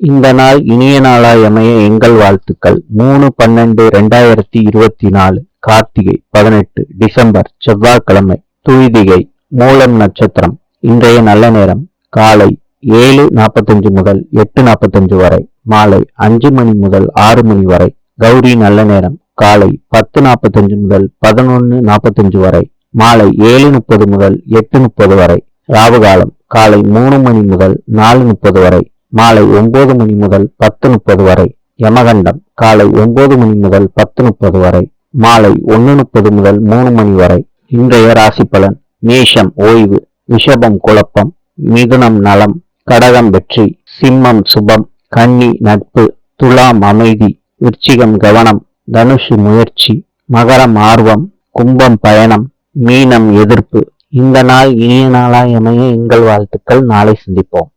இந்த நாள் இனிய நாளாய் அமைய எங்கள் வாழ்த்துக்கள். மூணு பன்னெண்டு ரெண்டாயிரத்தி இருபத்தி நாலு கார்த்திகை பதினெட்டு டிசம்பர் செவ்வாய்க்கிழமை துய்திகை மூலம் நட்சத்திரம். இன்றைய நல்ல நேரம் காலை ஏழு நாற்பத்தஞ்சு முதல் எட்டு நாற்பத்தஞ்சு வரை மாலை அஞ்சு மணி முதல் ஆறு மணி வரை. கௌரி நல்ல நேரம் காலை பத்து நாற்பத்தஞ்சு முதல் பதினொன்று நாற்பத்தஞ்சு வரை மாலை ஏழு முப்பது முதல் எட்டு முப்பது வரை. ராவுகாலம் காலை மூணு மணி முதல் நாலு முப்பது வரை. மாலை ஒன்பது மணி முதல் பத்து முப்பது வரை யமகண்டம் காலை ஒன்பது மணி முதல் பத்து முப்பது வரை மாலை ஒன்று முப்பது முதல் மூணு மணி வரை. இன்றைய ராசி பலன் மேஷம் ஓய்வு விஷபம் குழப்பம் மிதுனம் நலம் கடகம் வெற்றி சிம்மம் சுபம் கன்னி நட்பு துலாம் அமைதி விருச்சிகம் கவனம் தனுஷு முயற்சி மகரம் ஆர்வம் கும்பம் பயணம் மீனம் எதிர்ப்பு. இந்த நாள் இனிய நாளாய் அமைய எங்கள் வாழ்த்துக்கள். நாளை சந்திப்போம்.